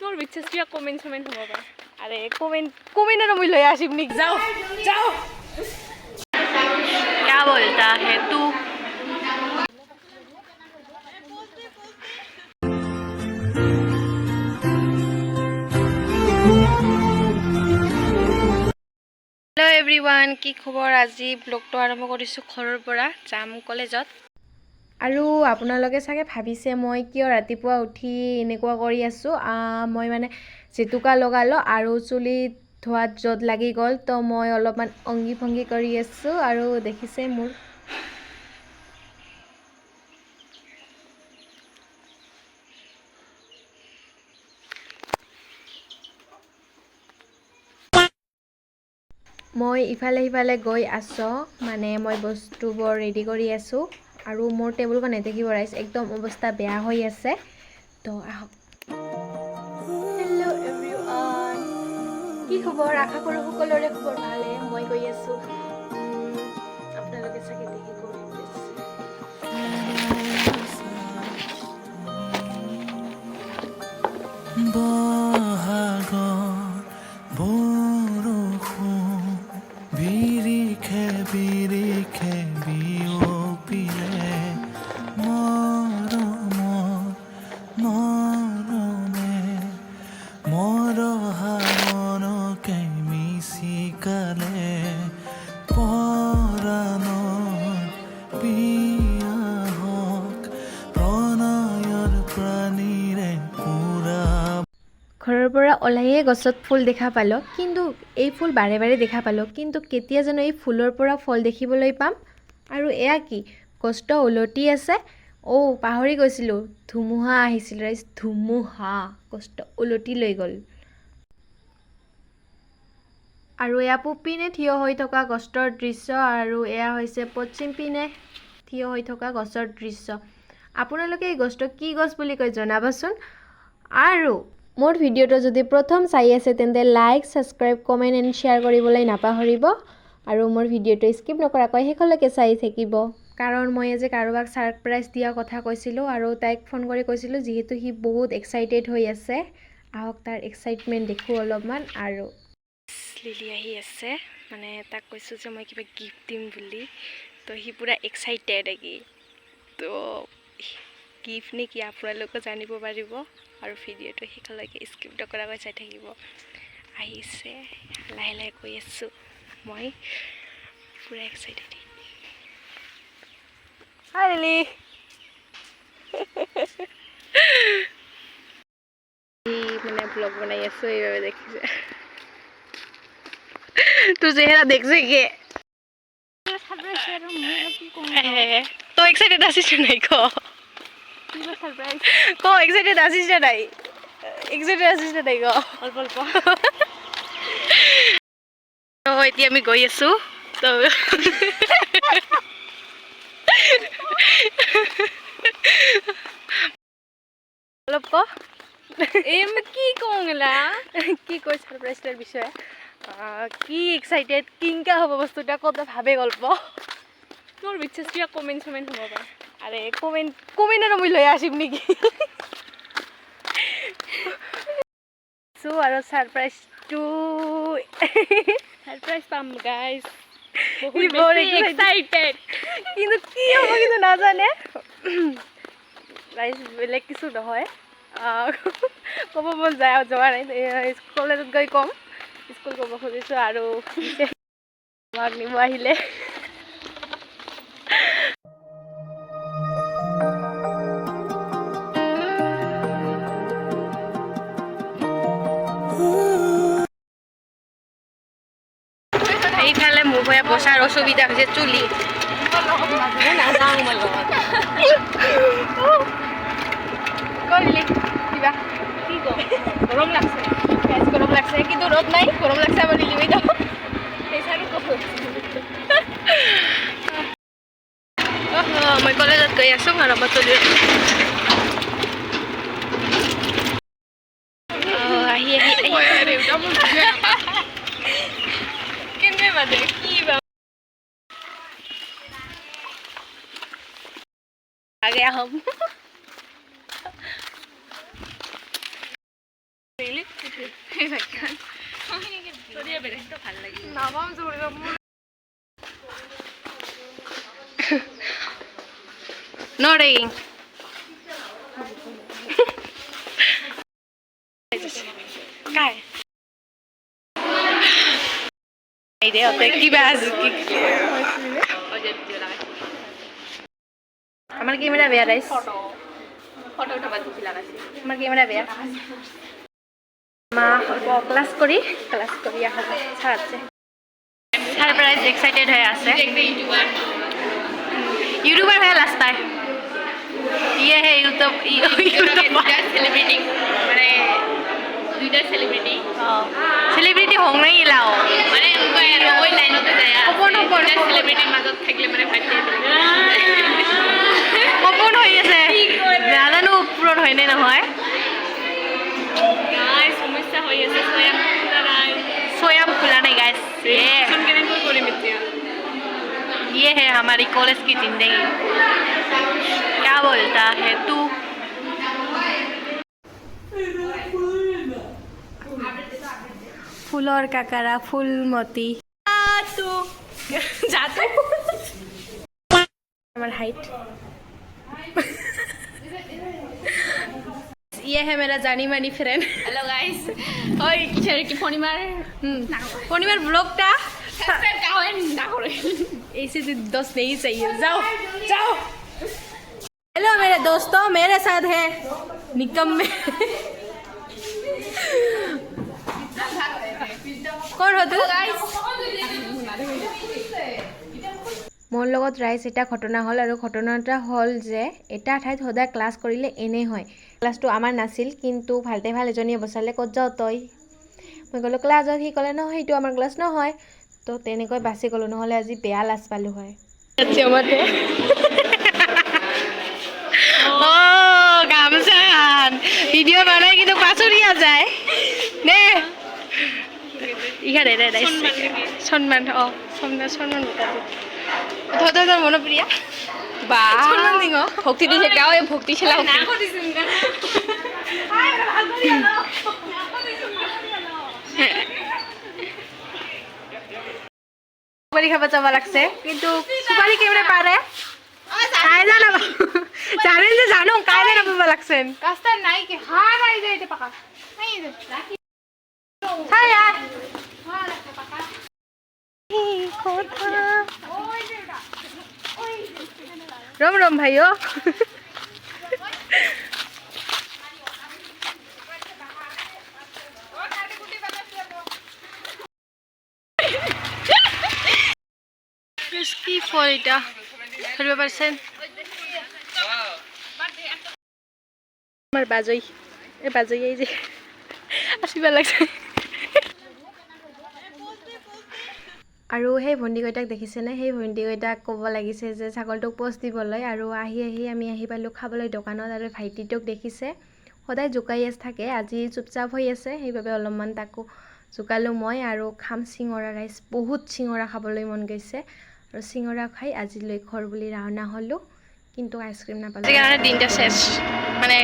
মোৰ বিশ্বাস কিবা কমেণ্ট চমেণ্ট হ'ব পাৰে আৰে কমেণ্ট কমেণ্ট আৰু মই লৈ আহিম নেকি যাওঁ যাওঁ क्या बोलता है तू হেল্ল' এভৰি ওৱান কি খবৰ আজি ব্লগটো আৰম্ভ কৰিছোঁ ঘৰৰ পৰা যাম কলেজত আৰু আপোনালোকে চাগে ভাবিছে মই কিয় ৰাতিপুৱা উঠি এনেকুৱা কৰি আছোঁ? মই মানে জেতুকা লগালোঁ আৰু চুলিত ধোৱাত য'ত লাগি গ'ল তো মই অলপমান অংগী ভংগী কৰি আছোঁ আৰু দেখিছে মোৰ। মই ইফালে সিফালে গৈ আছোঁ মানে মই বস্তুবোৰ ৰেডি কৰি আছোঁ। আৰু মোৰ টেবুলখন নেদেখিব ৰাইজ একদম অৱস্থা বেয়া হৈ আছে। তো আহক। কি খবৰ? আশা কৰোঁ সকলোৰে খবৰ ভালে, মই গৈ আছোঁ। আপোনালোকে চাগে দেখি বৰষুণ, বিৰিখে বিৰিখে ওলাইয়ে গছত ফুল দেখা পালোঁ। কিন্তু এই ফুল বাৰে বাৰে দেখা পালোঁ। কিন্তু কেতিয়া জানো এই ফুলৰ পৰা ফল দেখিবলৈ পাম। আৰু এয়া কি? গছটো ওলটি আছে। অ' পাহৰি গৈছিলোঁ। ধুমুহা আহিছিল ৰাইজ। ধুমুহা। গছটো ওলটি লৈ গ'ল। আৰু এয়া পূব পিনে থিয় হৈ থকা গছটোৰ দৃশ্য। আৰু এয়া হৈছে পশ্চিম পিনে থিয় হৈ থকা গছৰ দৃশ্য। আপোনালোকে এই গছটো কি গছ বুলি কয় জনাবচোন। আৰু মোৰ ভিডিঅ'টো যদি প্ৰথম চাই আছে তেন্তে like subscribe comment and share কৰিবলৈ নাপাহৰিব। আৰু মোৰ ভিডিঅ'টো স্কিপ নকৰাকৈ শেষলৈকে চাই থাকিব। কাৰণ মই আজি কাৰোবাক ছাৰপ্ৰাইজ দিয়া কথা কৈছিলোঁ আৰু তাইক ফোন কৰি কৈছিলোঁ যিহেতু সি বহুত এক্সাইটেড হৈ আছে। আহক তাৰ এক্সাইটমেণ্ট দেখোঁ অলপমান আৰু লিলি আহি আছে। মানে তাক কৈছোঁ যে মই কিবা গিফ্ট দিম বুলি। তো সি পূৰা এক্সাইটেড কি তো গিফ্ট নে কি আপোনালোকে জানিব পাৰিব। আৰু ভিডিঅ'টো শেষলৈকে স্কিপ নকৰাকৈ চাই থাকিব। আহিছে লাহে লাহে কৈ আছোঁ। মই পূৰা এক্সাইটেড হাই লিলি মানে ব্লগ বনাই আছোঁ এইভাবে দেখিছে। তোৰ চেহেৰা দেখছে কি? তই এক্সাইটেড আছিস নাই ক? ক এক্সাইটেড আছিস না নাই? এক্সাইটেড আছিস না নাই ক অল্প অল্প। তো এতিয়া আমি গৈ আছোঁ তো অলপ ক এই মই কি কওঁ গেলা কি কৈ ছাৰপ্ৰাইজটোৰ বিষয়ে? কি এক্সাইটেড কিনকা হ'ব বস্তুটা কত ভাবে গল্প? মোৰ বিশ্বাস কিবা কমেণ্ট চমেণ্ট হ'ব পাৰে। আৰে কমেণ্ট কমেণ্ট আৰু মই লৈ আহিম নেকি চ' আৰু ছাৰপ্ৰাইজটো ছাৰপ্ৰাইজ পাম গাইজ সি বহুত বৰ এক্সাইটেড কিন্তু কি হ'ব কিন্তু নাজানে। ৰাইজ বেলেগ কিছু নহয়। ক'ব মন যায় যোৱা নাই। এ, কলেজত গৈ ক'ম। স্কুল ক'ব খুজিছোঁ আৰু আমাক নিব আহিলে। এইফালে মোৰ ভয়ে বসাৰ অসুবিধা হৈছে চুলি। গৰম লাগছে গৰম লাগছে কিন্তু ৰ'দ নাই গৰম লাগছে আমাৰ পইচাটো ক'ত মই কলেজত গৈ আছোঁ আৰু মই চলি আহি আহি আহি কেনে মানে কি বা আগে আহোম Nodding. काय দে অতে কিবা আছে কি আমার ক্যামেরা বেয়া রাইস আমার ক্যামেরা বেয়া? মা ক্লাস করি। ক্লাস করি আহ ছাড়াচ্ছে সারপ্রাইজ এক্সাইটেড হয়ে আছে। ইউটিউবার হয়ে লাস্টায় ইয়ে হে ইউটিউব সেলিব্রিটি মানে দুইটা সেলিব্রিটি সেলিব্রিটি হোক নাই এলাও মানে ওই লাইনতে যায়। সেলিব্ৰিটিৰ মাজত থাকিলে মানে ভাইটি সপোন হৈ আছে নাজানো পূৰণ হয়নে নহয় নাই সমস্যা হৈ আছে স্বয়ং নাই स्वयं खुला नहीं गाइस ये ফোন কেনেকৈ কৰিম এতিয়া ये है हमारी कॉलेज की जिंदगी क्या बोलता है तू ফুলৰ কাকাৰা ফুলমতি আমার हाइट ये है मेरा जानी मानी फ्रेंड হেল্ল' গাইজ ঐ কিসের কি পূর্ণিমার পূর্ণিমার ব্লগটা গাঁৱে নাকৰে ऐसे से दोस्त नहीं चाहिए जाओ जाओ हेलो मेरे दोस्तों मेरे साथ है निकम्मे कौन हो तू মোৰ লগত ৰাইজ এটা ঘটনা হ'ল আৰু ঘটনা এটা হ'ল যে এটা ঠাইত সদায় ক্লাছ কৰিলে এনে হয়। ক্লাছটো আমাৰ নাছিল কিন্তু ভালতে ভালো এজনীয়ে বচালে ক'ত যাওঁ তই? মই ক'লোঁ ক্লাছত সি ক'লে নহয় সেইটো আমাৰ ক্লাছ নহয়। তো তেনেকৈ বাচি গ'লোঁ নহ'লে আজি বেয়া লাজ পালোঁ হয়। অ' ভিডিঅ' বনাই কিন্তু পাচৰিয়া যায়। দে সন্মান। অঁ সন্মান সন্মান গোটাবি ধৰ ধৰ ধৰ মনোপ্ৰিয়া বা সন্মান দিঙ ভক্তি দিছে গাঁৱে ভক্তি খেলা সুপারি খাব যাব লাগছে কিন্তু সুপারি কেমনে পাৰে কাই জানা? জানেন যে জানো কাই জানা পাব লাগছে রাস্তা নাই কি হার আই যায় এটা পাকা। নাই চাই আয় রম রম ভাইও। কি ফল এটা? ধরিব পারছেন? আমার বাজই। এ বাজই এই যে। আসিব লাগছে। আৰু সেই ভণ্টিকেইটাক দেখিছেনে? সেই ভণ্টিকেইটাক ক'ব লাগিছে যে ছাগলটোক পোষ্ট দিবলৈ আৰু আহি আহি আমি আহি পালোঁ খাবলৈ দোকানত আৰু ভাইটিটোক দেখিছে। সদায় জোকাই থাকে, আজি চুপচাপ হৈ আছে, সেইবাবে অলপমান তাকো জোকালোঁ মই আৰু খাম চিঙৰা ৰাইচ, বহুত চিঙৰা খাবলৈ মন গৈছে। আৰু চিঙৰা খাই আজিলৈ ঘৰ বুলি ৰাওনা হ'লোঁ, কিন্তু আইচক্ৰীম নাপালোঁ। সেইকাৰণে দিনটা শেষ। মানে